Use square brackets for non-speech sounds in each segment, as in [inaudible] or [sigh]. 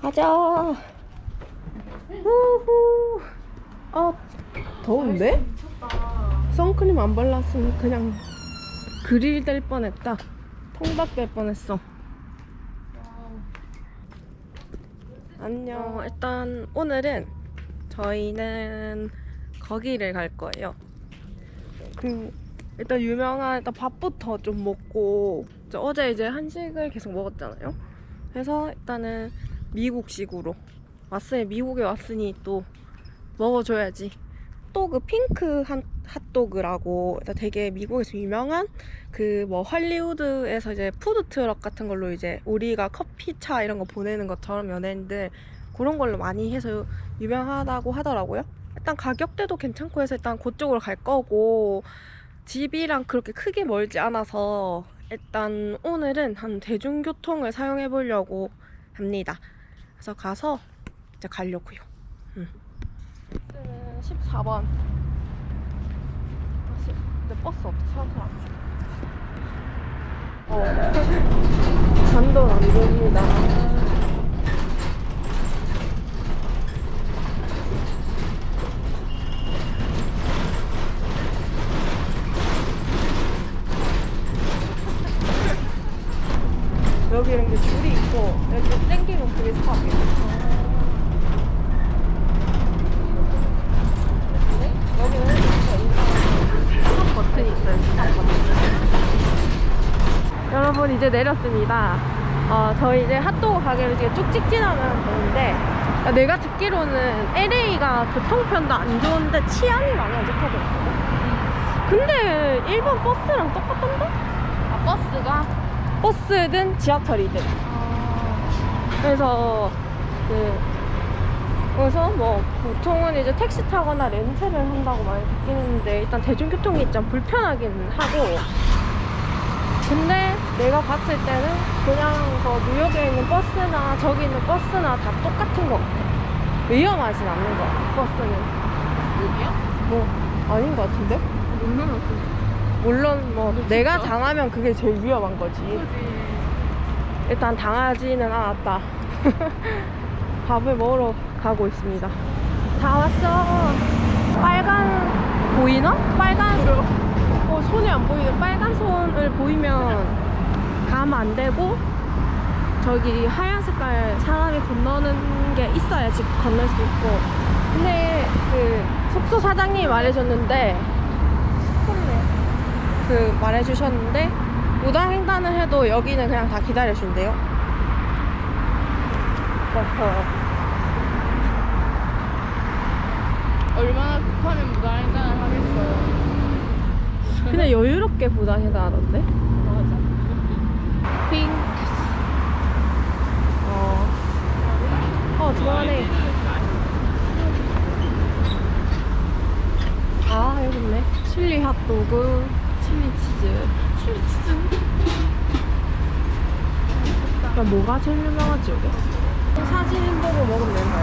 가자. 우후. 아, 더운데? 선크림 안 발랐으면 그냥 그릴 될 뻔했다. 통닭 될 뻔했어. 안녕. 일단 오늘은 저희는 거기를 갈 거예요. 그 일단 유명한 일단 밥부터 좀 먹고 저 어제 이제 한식을 계속 먹었잖아요. 그래서 일단은 미국식으로 왔으니 미국에 왔으니 또 먹어줘야지. 또 그 핑크 한 핫도그라고 되게 미국에서 유명한 그 뭐 할리우드에서 이제 푸드 트럭 같은 걸로 이제 우리가 커피 차 이런 거 보내는 것처럼 연예인들 그런 걸로 많이 해서 유명하다고 하더라고요. 일단 가격대도 괜찮고 해서 일단 그쪽으로 갈 거고 집이랑 그렇게 크게 멀지 않아서 일단 오늘은 한 대중교통을 사용해 보려고 합니다. 그래서 가서 이제 가려고요. 음. 버스는 14번. 근데 버스 없어. 사람 안 어. [laughs] 잔돈 안 됩니다. 여기 이렇게 줄이 있고 이렇게 땡기면 그게 스탑이에요. 여기는 이렇게 스탑 버튼이 있어요. 스탑 버튼. 여러분 이제 내렸습니다. 어, 저희 이제 핫도그 가게를 이제 쭉 직진하면 되는데 아, 내가 듣기로는 LA가 교통편도 안 좋은데 치안이 많이 안 좋다고 했거든. 근데 일본 버스랑 똑같던데? 아, 버스가? 버스든 지하철이든. 그래서 그 그래서 뭐 보통은 이제 택시 타거나 렌트를 한다고 많이 듣긴 했는데 일단 대중교통이 좀 불편하긴 하고 근데 내가 봤을 때는 그냥 저 뉴욕에 있는 버스나 저기 있는 버스나 다 똑같은 것 같아 위험하진 않는 것 같아 버스는 여기요? 뭐 아닌 것 같은데? 물론 물론 뭐 내가 당하면 그게 제일 위험한 거지 일단 당하지는 않았다. [laughs] 밥을 먹으러 가고 있습니다. 다 왔어. 빨간 보이나? 빨간 어 손이 안 보이는 빨간 손을 보이면 가면 안 되고 저기 하얀 색깔 사람이 건너는 게 있어야지 건널 수 있고 근데 그 숙소 사장님이 말해줬는데 그 말해주셨는데 무단횡단을 해도 여기는 그냥 다 기다려준대요. 얼마나 급하면 무단횡단을 하겠어요. 근데 여유롭게 무단횡단 하던데? 맞아. 핑. 어. 어, 들어가네. 아, 여기 있네. 칠리 핫도그? 야, 뭐가 제일 유명하지, 여기? 사진 보고 먹으면 되는 거야.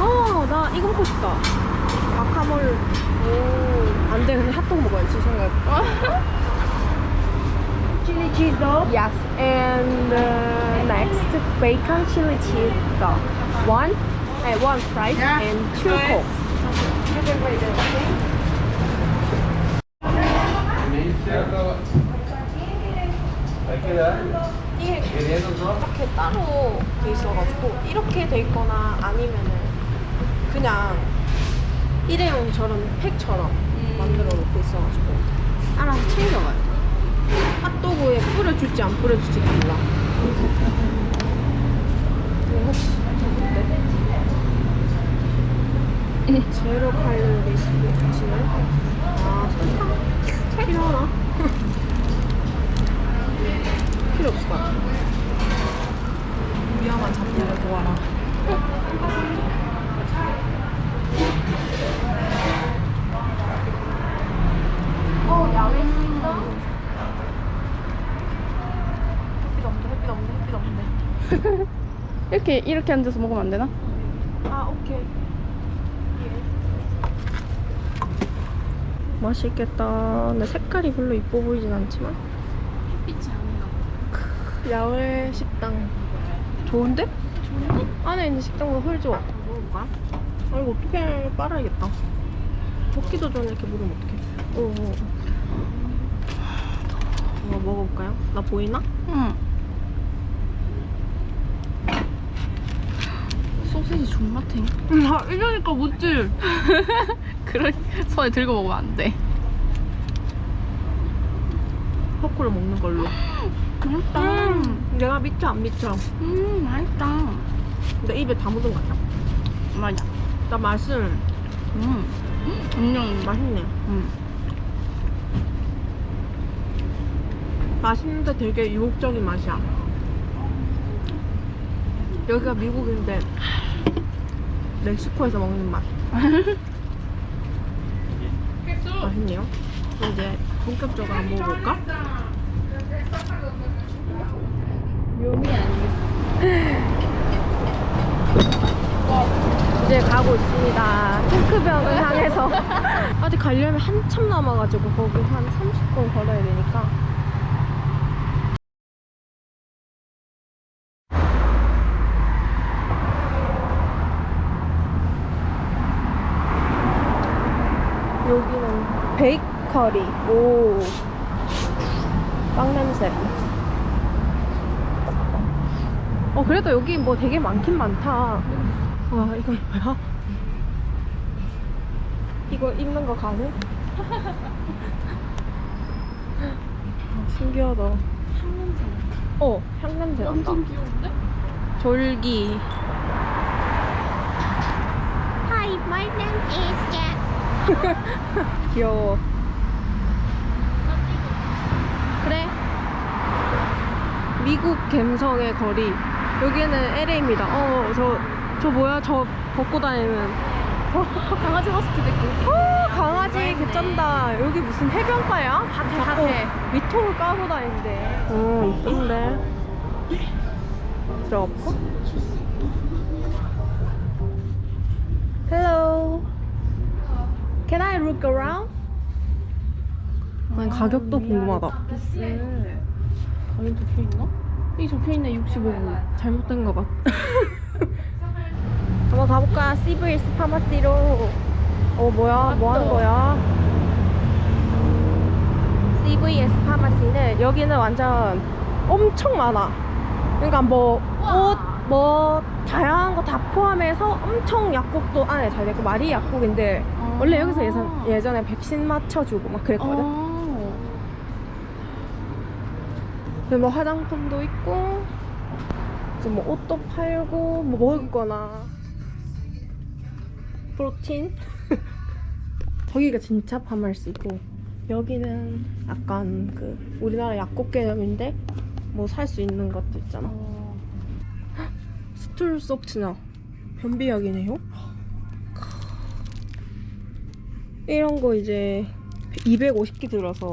어, 나 이거 먹고 싶다. 마카몰. 오, 안 돼. 근데 핫도그 먹어야지, 생각해보니까. Chili cheese dog. Yes, and uh, next bacon chili cheese dog. One, uh, one fries Yeah, and two fries. 이게 이렇게 따로 돼 있어가지고 이렇게 돼 있거나 아니면은 그냥 일회용처럼 팩처럼 만들어 놓고 있어가지고 알아서 챙겨가야 돼. 핫도그에 뿌려줄지 안 뿌려줄지 몰라. 이거 혹시 어때? 제로 칼로리 설탕 필요 하나? [laughs] 필요 없을 것 같아. 위험한 잡들을 도와라. 어, 야외 수인다? 햇빛 없는데, 햇빛 없는데, 햇빛 없는데. [laughs] 이렇게, 이렇게 앉아서 먹으면 안 되나? 아, 오케이. 맛있겠다. 근데 색깔이 별로 이뻐 보이진 않지만. 햇빛이 아닌가 야외 식당 좋은데? 안에 있는 식당보다 훨 좋아. 먹을까? 아 이거 어떻게 빨아야겠다. 먹기도 전에 이렇게 물으면 어떡해. 어, 어. 이거 먹어볼까요? 나 보이나? 응. 소세지 존맛 탱. 나 이러니까 묻지. [laughs] 그래 손에 들고 먹으면 안 돼. 포크로 먹는 걸로. 맛있다. 음, 내가 미쳐 안 미쳐. 음 맛있다. 근데 입에 다 묻은 것 같아. 맞아. 나 맛은 음. 음료 맛있네. 음. 맛있는데 되게 유혹적인 맛이야. 여기가 미국인데 멕시코에서 먹는 맛. 맛있네요. 그럼 이제 본격적으로 한번 먹어볼까? 묘미 아니겠어. 이제 가고 있습니다. 핑크벽을 [laughs] 향해서. 아직 가려면 한참 남아가지고 거기 한 30분 걸어야 되니까. 여기는 베이커리. 오. 빵 냄새. 어, 그래도 여기 뭐 되게 많긴 많다. 와, 이건 뭐야? 이거 읽는 거 가능? 아, 신기하다. 향냄새. 어, 향냄새 난다. 엄청 귀여운데? 졸기. Hi, my name is Jack. [laughs] 귀여워. 그래. 미국 갬성의 거리. 여기는 LA입니다. 어, 저, 저 뭐야? 저 벗고 다니는. [laughs] 강아지 머스키도 있고. 어, 강아지 개쩐다. 여기 무슨 해변가야? 자꾸 핫해. 위통을 까고 다니는데. 어, 이쁜데. 들어볼까? Hello. Can I look around? 난 가격도 궁금하다. 가격 적혀 있나? 이 적혀 있네 65분. 잘못된 것 같. [laughs] 한번 가볼까? CVS 파마시로. 어 뭐야? 뭐 하는 거야? CVS 파마시는 여기는 완전 엄청 많아. 그러니까 뭐 옷, 뭐 다양한 거 다 포함해서 엄청 약국도 안에 잘 되고 말이 약국인데 원래 여기서 예전, 예전에 백신 맞춰주고 막 그랬거든. 어. 근데 뭐 화장품도 있고 뭐 옷도 팔고 뭐 먹을 거나. 프로틴? [laughs] 저기가 진짜 파마시고 여기는 약간 그 우리나라 약국 개념인데 뭐 살 수 있는 것도 있잖아. 어. [gasps] 스툴 소프트나 변비약이네요? 이런 거 이제 250개 들어서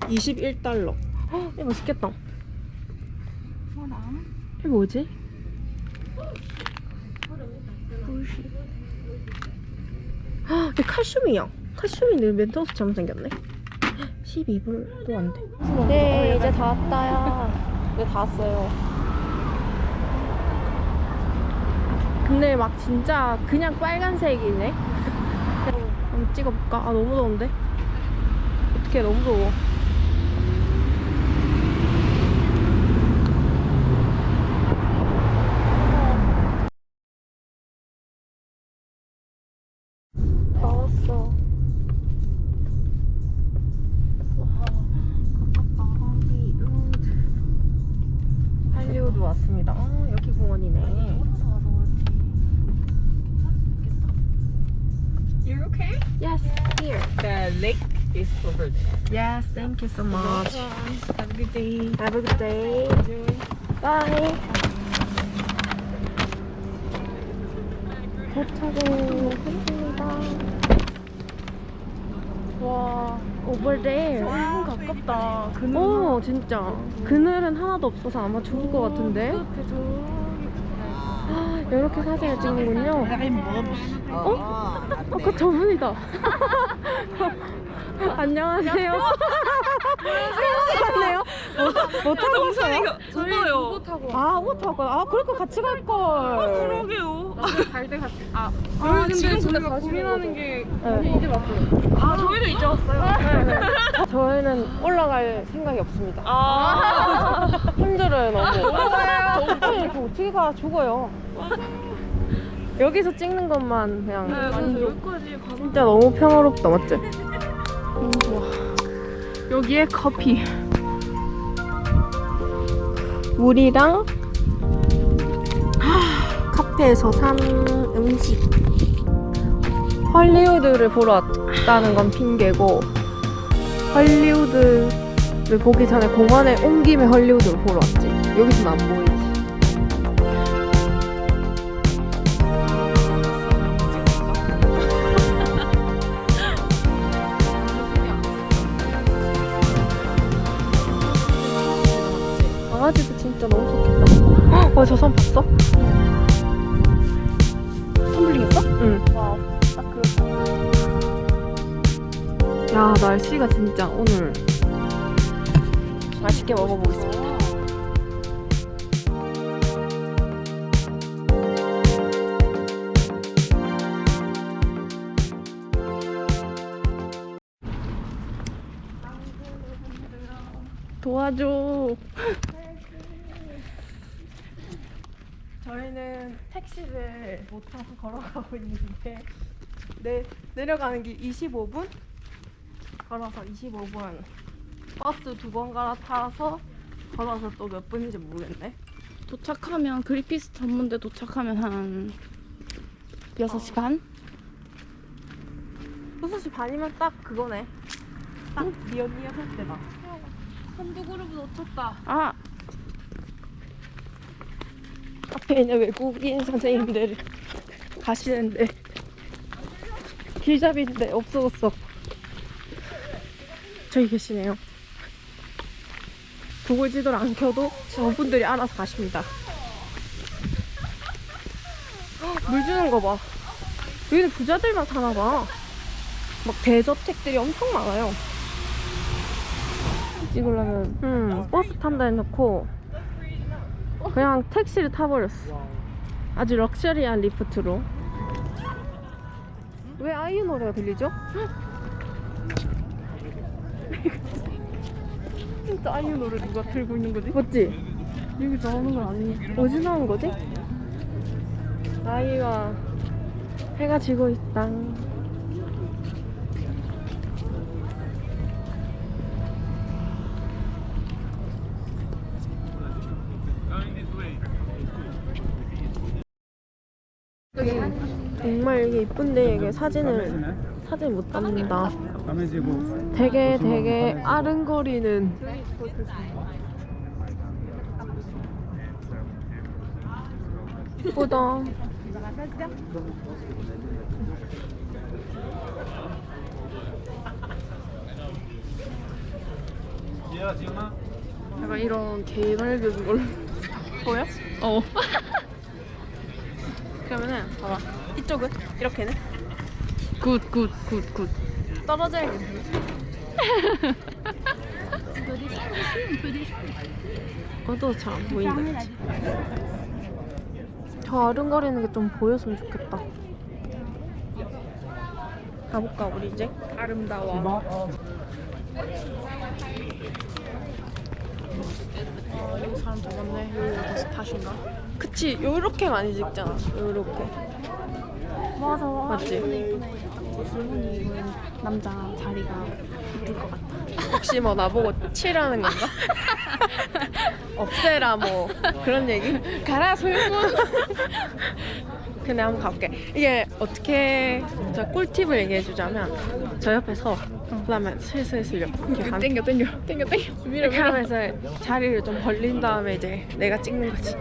21달러 이거 맛있겠다? 이게 뭐지? 아, 이게 칼슘이야. 칼슘인데 멘토스 잘못 생겼네. 12불도 안 돼. 네, 이제 다 왔다야. 네, 다 왔어요. 근데 막 진짜 그냥 빨간색이네. [laughs] 한번 찍어볼까? 아, 너무 더운데? 어떻게 너무 더워. 나왔어. 할리우드 왔습니다. 어, 여기 공원이네. You okay? Yes, here. The lake is over there. Yes, thank you so much. Have a good day. Have a good day. Bye. 도착을 했습니다. 와. Over there. 너무 가깝다. 그늘. 어, 진짜. 그늘은 하나도 없어서 아마 좋을 것 같은데. 아, 이렇게 사진을 찍는군요. 어? 어, 그 저분이다. [laughs] 안녕하세요. 생각났네요. 뭐 타고 왔어요? 저요. 아, 옷 타고. 아, 그럴 거 같이 갈 걸. 그러게요. 갈때 같이. 아, 아, 지금 저희가 고민하는 게 네. 이제 왔어요. 아, 저희도 이제 왔어요. 저희는 올라갈 생각이 없습니다. 아. [laughs] 힘들어요, 너무. [laughs] 맞아요. 아니, 저 어떻게 가? 죽어요. 여기서 찍는 것만 그냥. 네, 그래서 만족. 여기까지 가서. 진짜 너무 평화롭다, 맞지? 여기에 커피. 물이랑 카페에서 산 음식. 헐리우드를 보러 왔다는 건 핑계고 헐리우드를 보기 전에 공원에 온 김에 헐리우드를 보러 왔지. 여기서는 안 보이지. 진짜 너무 좋겠다. [gasps] 와, 저선 봤어? 텀블링 했어? 응. 와, 딱 그. 야, 날씨가 진짜 오늘 맛있게 먹어보겠습니다. 도와줘. 택시를 못 타서 [laughs] 걸어가고 있는데. 내, 내려가는 길 25분? 걸어서 25분. 버스 두 번 갈아 타서 걸어서 또 몇 분인지 모르겠네. 도착하면 그리피스 전문대 도착하면 한 6시 반? 6시 반이면 딱 그거네. 딱 니 언니언 할 때다. 선두 그룹 놓쳤다. 아, 앞에 있는 외국인 선생님들 가시는데 길잡이인데 없어졌어. 저기 계시네요. 구글 지도를 안 켜도 저분들이 알아서 가십니다. 헉, 물 주는 거봐. 여기는 부자들만 사나봐. 막 대저택들이 엄청 많아요. 찍으려면. 음, 버스 탄다 해놓고 그냥 택시를 타버렸어. 아주 럭셔리한 리프트로. 왜 아이유 노래가 들리죠? [laughs] 진짜 아이유 노래 누가 틀고 있는 거지? 맞지? 여기 나오는 건 아니니? 어디 나온 거지? 아이가 해가 지고 있다. 정말 이게 이쁜데 이게 사진을 사진 못 담는다. 되게 되게 아른거리는 이쁘다. 약간 이런 개발된 걸로. 보여? 어. [laughs] 그러면은 봐봐 이쪽은 이렇게는 굿, 굿, 굿, 굿. 떨어져야겠네. 어두워서 잘안 보인다. 그치? 저 아른거리는 게 좀 보였으면 좋겠다. 가볼까 우리 이제? 아름다워. 아, 여기 사람 더 많네. 여기가 더 스팟인가? 그치 요렇게 많이 찍잖아. 요렇게. 맞아. 맞지? 질문이 입은 남자 자리가 이쁠 것 같다. 혹시 뭐 나보고 칠하는 건가? [laughs] 없애라 뭐 그런 얘기? 가라 소윤군. 근데 한번 가볼게. 이게 어떻게 저 꿀팁을 얘기해 주자면 저 옆에서 그다음에 슬슬슬 이렇게 한 땡겨, 땡겨, 땡겨, 땡겨. 밀어, 이렇게 하면서 자리를 좀 벌린 다음에 이제 내가 찍는 거지.